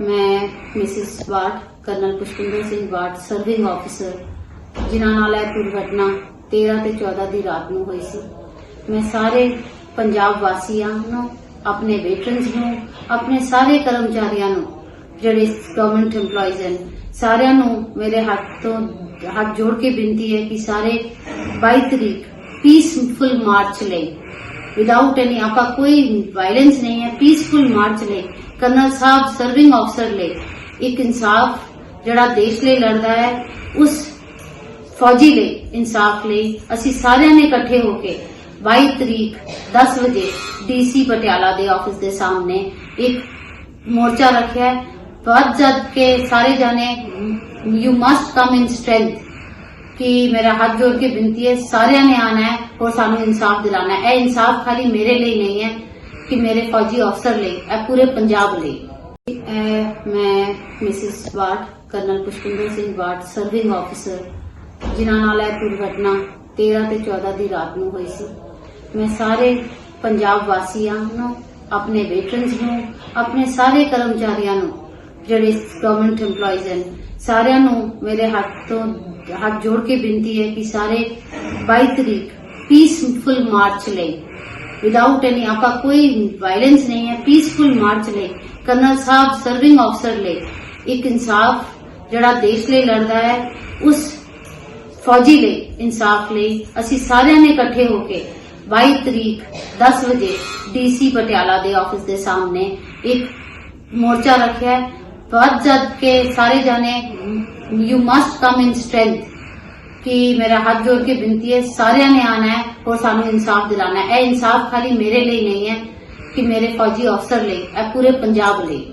ਮੈਂ Mrs Bath colonel Pushpinder Singh Bath serving officer ਜਿਨ੍ਹਾਂ ਨਾਲ ਇਹ ਦੁਰਘਟਨਾ 13 ਤੇ 14 ਦੀ ਰਾਤ ਨੂੰ ਹੋਈ ਸੀ। ਮੈਂ ਸਾਰੇ ਪੰਜਾਬ ਵਾਸੀਆਂ ਨੂੰ, ਆਪਣੇ ਵੇਟਰਨਸ ਨੂੰ, ਆਪਣੇ ਸਾਰੇ ਕਰਮਚਾਰੀਆਂ ਨੂੰ, ਜਿਹੜੇ ਗਵਰਨਮੈਂਟ EMPLOYEES ਹਨ, ਸਾਰਿਆਂ ਨੂੰ ਮੇਰੇ ਹੱਥ ਤੋਂ ਹੱਥ ਜੋੜ ਕੇ ਬੇਨਤੀ ਹੈ ਕਿ ਸਾਰੇ 22 ਤਰੀਕ ਪੀਸਫੁਲ ਮਾਰਚ ਲਈ ਵਿਦਆਊਟ ਐਨੀ ਆਪਾ ਕੋਈ ਵਾਇਲੈਂਸ ਨਹੀਂ ਹੈ ਪੀਸਫੁਲ ਮਾਰਚ ਲਈ ਕਰਨਲ ਸਾਹਿਬ ਸਰਵਿੰਗ ਅਫਸਰ ਲਈ ਇੱਕ ਇਨਸਾਫ ਜਿਹੜਾ ਦੇਸ਼ ਲਈ ਲੜਦਾ ਹੈ, ਉਸ ਫੌਜੀ ਲਈ ਇਨਸਾਫ ਲਈ ਅਸੀਂ ਸਾਰਿਆਂ ਨੇ ਇਕੱਠੇ ਹੋ ਕੇ 22 ਤਰੀਕ 10 ਵਜੇ ਡੀਸੀ ਪਟਿਆਲਾ ਦੇ ਆਫਿਸ ਦੇ ਸਾਹਮਣੇ ਇੱਕ ਮੋਰਚਾ ਰੱਖਿਆ ਹੈ। ਵੱਧ ਜਦ ਕੇ ਸਾਰੇ ਜਾਣੇ you must come in strength ਕਿ ਮੇਰਾ ਹੱਥ ਜੋੜ ਕੇ ਬੇਨਤੀ ਹੈ, ਸਾਰਿਆਂ ਨੇ ਆਣਾ ਹੈ ਔਰ ਸਾਨੂੰ ਇਨਸਾਫ ਦਿਲਾਣਾ ਹੈ। ਇਹ ਇਨਸਾਫ ਖਾਲੀ ਮੇਰੇ ਲਈ ਨਹੀਂ ਹੈ। ਕਿ ਮੇਰੇ ਫੌਜੀ ਅਫਸਰ ਲਈ, ਇਹ ਪੂਰੇ ਪੰਜਾਬ ਲਈ। ਇਹ ਮੈਂ Mrs what colonel Pushpinder Singh but serving officer, ਜਿਨ੍ਹਾਂ ਨਾਲ ਇਹ ਦੁਰਘਟਨਾ 13 ਤੇ 14 ਦੀ ਰਾਤ ਨੂੰ ਹੋਈ ਸੀ। ਮੈਂ ਸਾਰੇ ਪੰਜਾਬ ਵਾਸੀਆਂ ਨੂੰ, ਆਪਣੇ ਵੇਟਰਨਸ ਨੂੰ, ਆਪਣੇ ਸਾਰੇ ਕਰਮਚਾਰੀਆਂ ਨੂੰ, ਜਿਹੜੇ ਗਵਰਨਮੈਂਟ EMPLOYEES ਹਨ, ਸਾਰਿਆਂ ਨੂੰ ਮੇਰੇ ਹੱਥ ਤੋਂ ਹੱਥ ਜੋੜ ਕੇ ਬੇਨਤੀ ਹੈ ਕਿ ਸਾਰੇ 22 ਤਰੀਕ ਪੀਸਫੁਲ ਮਾਰਚ ਲਈ ਵਿਦਆਊਟ ਐਨੀ ਆਪਾਂ ਕੋਈ ਵਾਇਲੈਂਸ ਨਹੀਂ ਹੈ ਪੀਸਫੁਲ ਮਾਰਚ ਲਈ ਕਰਨਲ ਸਾਹਿਬ ਸਰਵਿੰਗ ਆਫਸਰ ਲਈ ਇੱਕ ਇਨਸਾਫ ਜਿਹੜਾ ਦੇਸ਼ ਲਈ ਲੜਦਾ ਹੈ ਉਸ ਫੌਜੀ ਲਈ ਇਨਸਾਫ ਲਈ ਅਸੀਂ ਸਾਰਿਆਂ ਨੇ ਇਕੱਠੇ ਹੋ ਕੇ 22 ਤਰੀਕ 10 ਵਜੇ ਡੀਸੀ ਪਟਿਆਲਾ ਦੇ ਆਫਿਸ ਦੇ ਸਾਹਮਣੇ ਇੱਕ ਮੋਰਚਾ ਰੱਖਿਆ ਹੈ ਵੱਧ ਜਦ ਕੇ ਸਾਰੇ ਜਾਣੇ you must come in strength ਕਿ ਮੇਰਾ ਹੱਥ ਜੋੜ ਕੇ ਬੇਨਤੀ ਹੈ, ਸਾਰਿਆਂ ਨੇ ਆਣਾ ਹੈ ਔਰ ਸਾਨੂੰ ਇਨਸਾਫ ਦਿਲਾਣਾ ਹੈ। ਇਹ ਇਨਸਾਫ ਖਾਲੀ ਮੇਰੇ ਲਈ ਨਹੀਂ ਹੈ ਕਿ ਮੇਰੇ ਫੌਜੀ ਅਫਸਰ ਲਈ, ਇਹ ਪੂਰੇ ਪੰਜਾਬ ਲਈ।